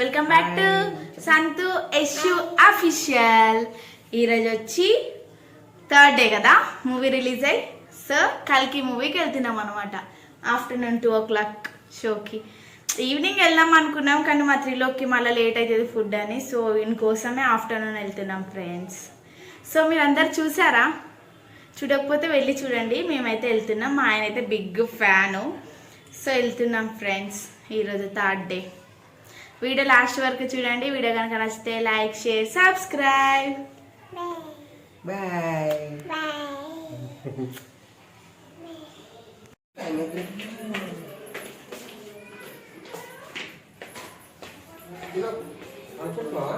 Welcome back to Santhu Yashu official ఈరోజు వచ్చి third day కదా మూవీ రిలీజ్ అయ్యి సో కల్కి మూవీకి వెళ్తున్నాం అనమాట ఆఫ్టర్నూన్ టూ ఓ క్లాక్ షోకి ఈవినింగ్ వెళ్దాం అనుకున్నాం కానీ మా త్రీలోకి మళ్ళీ లేట్ అవుతుంది ఫుడ్ అని. సో కోసమే ఆఫ్టర్నూన్ వెళ్తున్నాం ఫ్రెండ్స్ సో మీరు అందరు చూసారా? చూడకపోతే వెళ్ళి చూడండి. మేమైతే వెళ్తున్నాం. మా ఆయన అయితే బిగ్ ఫ్యాను సో వెళ్తున్నాం ఫ్రెండ్స్ ఈరోజు థర్డ్ డే వీడియో లాస్ట్ వరకు చూడండి వీడియో కనుక నచ్చితే లైక్ షేర్ సబ్స్క్రైబ్ బాయ్ అనుకుంటున్నావా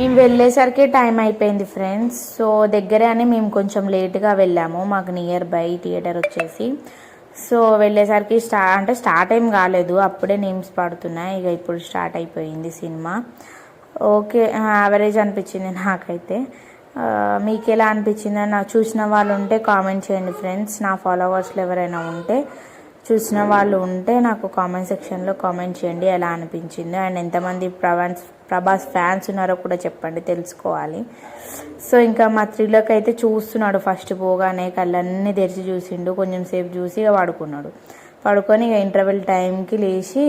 మేము వెళ్ళేసరికి టైం అయిపోయింది ఫ్రెండ్స్. సో దగ్గరే అని మేము కొంచెం లేట్గా వెళ్ళాము. మాకు నియర్ బై థియేటర్ వచ్చేసి. సో వెళ్ళేసరికి స్టా అంటే స్టార్ట్ ఏం కాలేదు. అప్పుడే నేమ్స్ పడుతున్నాయి ఇక ఇప్పుడు స్టార్ట్ అయిపోయింది సినిమా. ఓకే యావరేజ్ అనిపించింది నాకైతే. మీకు ఎలా అనిపించిందో? నాకు చూసిన వాళ్ళు ఉంటే కామెంట్ చేయండి ఫ్రెండ్స్. నా ఫాలోవర్స్లో ఎవరైనా ఉంటే చూసిన వాళ్ళు ఉంటే నాకు కామెంట్ సెక్షన్లో కామెంట్ చేయండి ఎలా అనిపించిందో. అండ్ ఎంతమంది ప్రభాస్ ప్రభాస్ ఫ్యాన్స్ ఉన్నారో కూడా చెప్పండి తెలుసుకోవాలి. సో ఇంకా మా త్రిలోక్ అయితే చూస్తున్నాడు. ఫస్ట్ పోగానే కళ్ళన్నీ తెరిచి చూసిండు. కొంచెం సేపు చూసి ఇక పడుకున్నాడు. పడుకొని ఇక ఇంటర్వెల్ టైంకి లేచి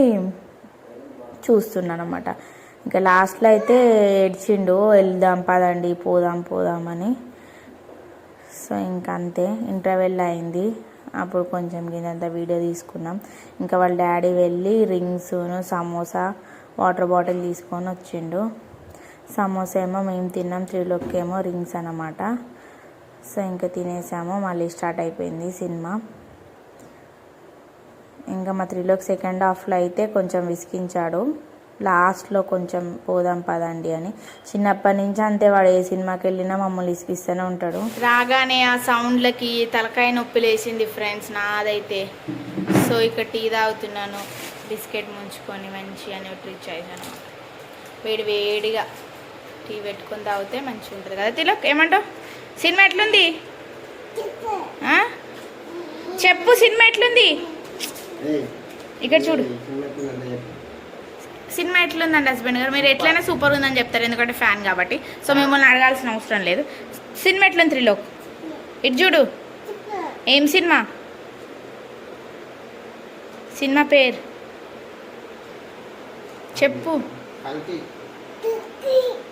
చూస్తున్నాను అనమాట ఇంకా లాస్ట్లో అయితే ఏడ్చిండు వెళ్దాం పదండి పోదాం పోదామని సో ఇంకంతే. అంతే ఇంటర్వెల్ అయింది. అప్పుడు కొంచెం గిన్నంత వీడియో తీసుకున్నాం. ఇంకా వాళ్ళ డాడీ వెళ్ళి రింగ్స్ను సమోసా వాటర్ బాటిల్ తీసుకొని వచ్చిండు. సమోసా ఏమో మేము తిన్నాం త్రీలోకి ఏమో రింగ్స్ అన్నమాట. సో ఇంకా తినేసాము మళ్ళీ స్టార్ట్ అయిపోయింది సినిమా. ఇంకా మా త్రీలోకి సెకండ్ హాఫ్లో అయితే కొంచెం విసిగించాడు. లాస్ట్లో కొంచెం పోదాం పదండి అని. చిన్నప్పటి నుంచి అంతే వాడు ఏ సినిమాకి వెళ్ళినా మమ్మల్ని విసిగిస్తూనే ఉంటాడు. రాగానే ఆ సౌండ్లకి తలకాయ నొప్పి లేచింది ఫ్రెండ్స్ నాదైతే. సో ఇక్కడ టీ తాగుతున్నాను బిస్కెట్ ముంచుకొని మంచిగా న్యూట్రిచ్ అయ్యాను వేడి వేడిగా టీ పెట్టుకొని తాగితే మంచిగా ఉంటుంది కదా. తిలక్ ఏమంటావు? సినిమా ఎట్లుంది? చెప్పు సినిమా ఎట్లుంది? ఇక్కడ చూడు. సినిమా ఎట్లుందండి హస్బెండ్ గారు? మీరు ఎట్లయినా సూపర్ ఉందని చెప్తారు ఎందుకంటే ఫ్యాన్ కాబట్టి. సో మిమ్మల్ని అడగాల్సిన అవసరం లేదు. సినిమా ఎట్లుంది త్రిలోక్? ఇటు చూడు. ఏం సినిమా? సినిమా పేరు. చెప్పు.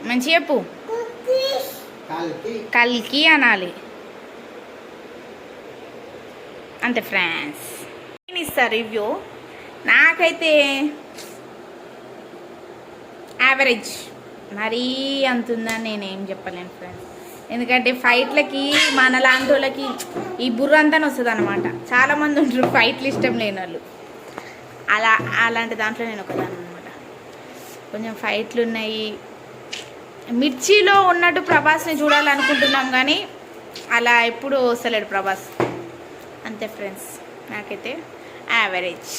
మంచి చెప్పు. కాల్కి. కల్కి అనాలి. అంతే ఫ్రాన్స్ నేను ఇస్తా రివ్యూ నాకైతే యావరేజ్ మరీ అంత ఉందని నేనేం చెప్పలేను ఫ్రెండ్స్ ఎందుకంటే ఫైట్లకి మన లాంటి వాళ్ళకి ఈ బుర్రంతా వస్తుంది అనమాట చాలామంది ఉంటారు ఫైట్లు ఇష్టం లేని వాళ్ళు. అలా అలాంటి దాంట్లో నేను ఒకదాన్ని అనమాట కొంచెం ఫైట్లు ఉన్నాయి. మిర్చిలో ఉన్నట్టు ప్రభాస్ని చూడాలనుకుంటున్నాం కానీ అలా ఎప్పుడు వస్తలేడు ప్రభాస్. అంతే ఫ్రెండ్స్ నాకైతే యావరేజ్